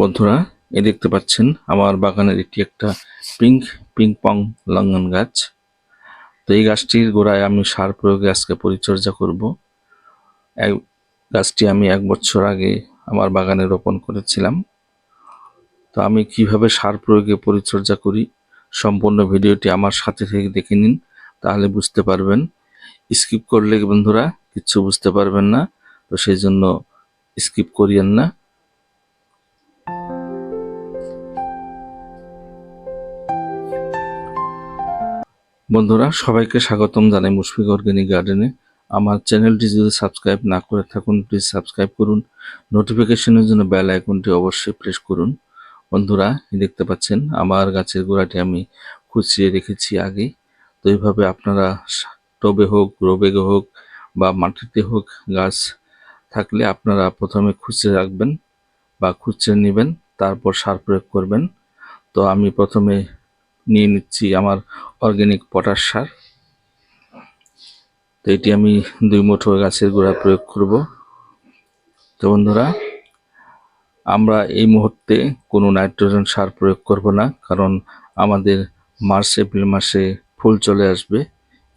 বন্ধুরা, এ দেখতে পাচ্ছেন আমার বাগানের এটি একটা পিঙ্ক পিং পং লঙ্ঘন গাছ। তো এই গাছটির গোড়ায় আমি সার প্রয়োগে আজকে পরিচর্যা করব। এক, গাছটি আমি এক বছর আগে আমার বাগানে রোপণ করেছিলাম। তো আমি কীভাবে সার প্রয়োগে পরিচর্যা করি, সম্পূর্ণ ভিডিওটি আমার সাথে থেকে দেখে নিন, তাহলে বুঝতে পারবেন। স্কিপ করলে বন্ধুরা কিচ্ছু বুঝতে পারবেন না, তো সেই জন্য স্কিপ করিয়েন না। বন্ধুরা, সবাইকে স্বাগতম জানাই মুশফিক অর্গানিক গার্ডেনে। আমার চ্যানেলটি যদি সাবস্ক্রাইব না করে থাকুন প্লিজ সাবস্ক্রাইব করুন। নোটিফিকেশনের জন্য বেল আইকনটি অবশ্যই প্রেস করুন। বন্ধুরা দেখতে পাচ্ছেন, আমার গাছের গোড়াটি আমি খুঁচিয়ে রেখেছি আগে। তো এইভাবে আপনারা টবে হোক রোবেগে হোক বা মাটিতে হোক গাছ থাকলে আপনারা প্রথমে খুঁচিয়ে রাখবেন বা খুঁচিয়ে নেবেন, তারপর সার প্রয়োগ করবেন। তো আমি প্রথমে নিয়ে নিচ্ছি আমার অর্গানিক পটাশ সার। তো এটি আমি দুই মুঠো গাছের গোড়া প্রয়োগ করব। তো বন্ধুরা, আমরা এই মুহূর্তে কোনো নাইট্রোজেন সার প্রয়োগ করব না, কারণ আমাদের মার্চ, এপ্রিল মাসে ফুল চলে আসবে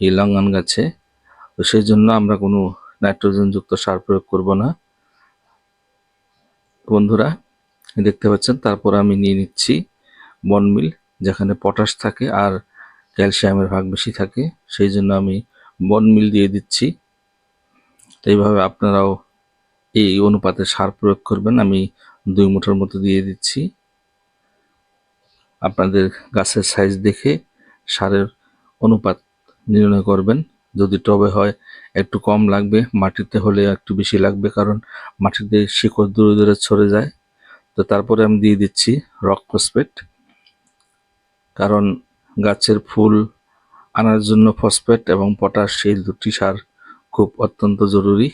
এই লঙ্গন গাছে। তো সেই জন্য আমরা কোনো নাইট্রোজেন যুক্ত সার প্রয়োগ করব না। বন্ধুরা, দেখতে পাচ্ছেন, তারপর আমি নিয়ে নিচ্ছি বনমিল। যেখানে পটাশ থাকে আর ক্যালসিয়ামের ভাগ বেশি থাকে, সেই জন্য আমি বনমিল দিয়ে দিচ্ছি। এইভাবে আপনারাও এই অনুপাতে সার প্রয়োগ করবেন, আমি দুই মুঠোর মতো দিয়ে দিচ্ছি। আপনাদের গাছের সাইজ দেখে সারের অনুপাত নির্ণয় করবেন। যদি টবে হয়, একটু কম লাগবে, মাটিতে হলে একটু বেশি লাগবে, কারণ মাটিতে শিকড় দূরে দূরে ছড়ে যায়। তো তারপরে আমি দিয়ে দিচ্ছি রক ফসফেট কারণ গাছের ফুল আনার জন্য ফসফেট এবং পটাশ এই দুটি সার খুব অত্যন্ত জরুরি।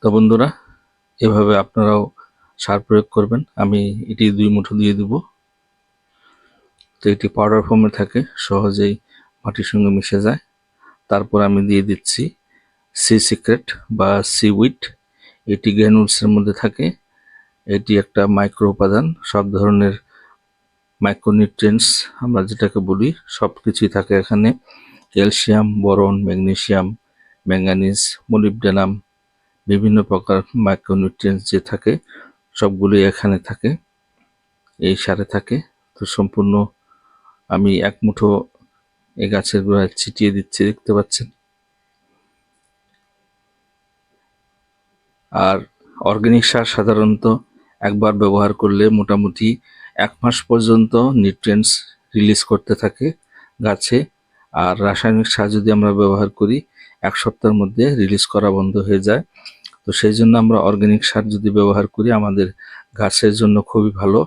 তো বন্ধুরা, এভাবে আপনারাও সার প্রয়োগ করবেন। আমি এটি দুই মুঠো দিয়ে দিব। তো এটি পাউডার ফর্মে থাকে, সহজেই মাটির সঙ্গে মিশে যায়। তারপর আমি দিয়ে দিচ্ছি সি সিক্রেট বা সি উইট এটি গ্র্যানুলসের মধ্যে থাকে। এটি একটা মাইক্রো উপাদান সব ধরনের মাইক্রোনিউট্রিয়েন্টস আমরা যেটাকে বলি সব কিছুই থাকে এখানে। Calcium, boron, magnesium, manganese, molybdenum, বিভিন্ন প্রকার মাইক্রোনিউট্রিয়েন্টস যে থাকে, সবগুলোই এখানে থাকে, এই সারে থাকে। তো সম্পূর্ণ আমি এক মুঠো এই গাছের গোড়ায় ছিটিয়ে দিচ্ছি, দেখতে পাচ্ছেন? আর অর্গানিক সার সাধারণত একবার ব্যবহার করলে মোটামুটি এক মাস পর্যন্ত নিউট্রিয়েন্টস রিলিজ করতে থাকে গাছে। আর রাসায়নিক সার যদি আমরা ব্যবহার করি, এক সপ্তাহের মধ্যে রিলিজ করা বন্ধ হয়ে যায়। তো সেই জন্য আমরা অর্গানিক সার যদি ব্যবহার করি, আমাদের গাছের জন্য খুবই ভালো।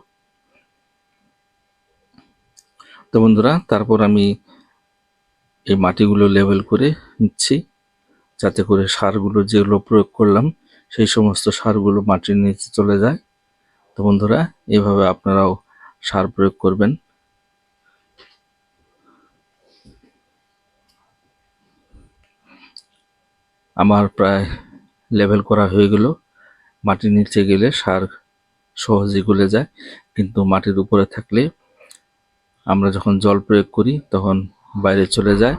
তো বন্ধুরা, তারপর আমি এই মাটিগুলো লেভেল করে নিচ্ছি, যাতে করে সারগুলো যেগুলো প্রয়োগ করলাম, সেই সমস্ত সারগুলো মাটির নিচে চলে যায়। বন্ধুরা, এভাবে আপনারাও সার প্রয়োগ করবেন। আমার প্রায় লেভেল করা হয়ে গেল। মাটির নিচে গেলে সার সহজেই গলে যায়, কিন্তু মাটির উপরে থাকলে আমরা যখন জল প্রয়োগ করি তখন বাইরে চলে যায়।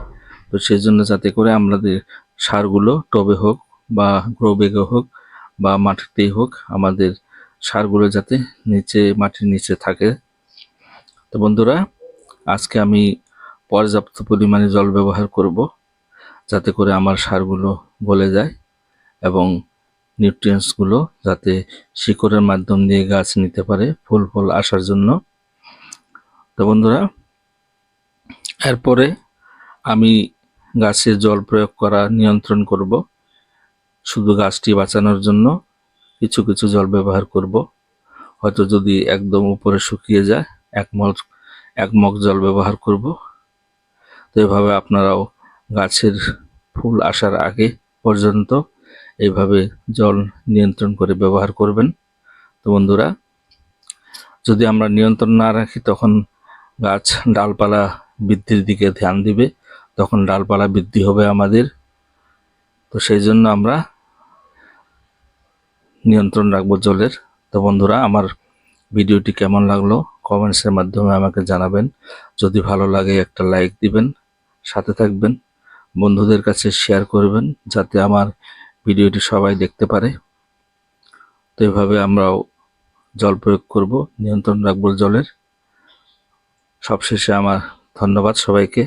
তো সেই জন্য যাতে করে আমাদের সারগুলো টবে হোক বা গ্রো ব্যাগে হোক বা মাটিতেই হোক, আমাদের সারগুলো যাতে নিচে, মাটির নিচে থাকে। তো বন্ধুরা, আজকে আমি পর্যাপ্ত পরিমাণে জল ব্যবহার করব, যাতে করে আমার সারগুলো গলে যায় এবং নিউট্রিয়েন্টসগুলো যাতে শিকড়ের মাধ্যম দিয়ে গাছ নিতে পারে, ফুল ফল আসার জন্য। তো বন্ধুরা, এরপরে আমি গাছে জল প্রয়োগ করা নিয়ন্ত্রণ করব, শুধু গাছটি বাঁচানোর জন্য। কিছু কিছু জল ব্যবহার করব। হয়তো যদি একদম উপরে শুকিয়ে যায়, এক মগ এক মগ জল ব্যবহার করব। তো এভাবে আপনারাও গাছের ফুল আসার আগে পর্যন্ত এইভাবে জল নিয়ন্ত্রণ করে ব্যবহার করবেন। তো বন্ধুরা, যদি আমরা নিয়ন্ত্রণ না রাখি, তখন গাছ ডালপালা বৃদ্ধির দিকে ধ্যান দিবে, তখন ডালপালা বৃদ্ধি হবে আমাদের। তো সেই জন্য আমরা নিয়ন্ত্রণ রাখব জলের। তো বন্ধুরা, আমার ভিডিওটি কেমন লাগল কমেন্টসের মাধ্যমে আমাকে জানাবেন। যদি ভালো লাগে একটা লাইক দিবেন, সাথে থাকবেন, বন্ধুদের কাছে শেয়ার করবেন, যাতে আমার ভিডিওটি সবাই দেখতে পারে। তো এভাবে আমরাও জল প্রয়োগ করব, নিয়ন্ত্রণ রাখব জলের। সবশেষে আমার ধন্যবাদ সবাইকে।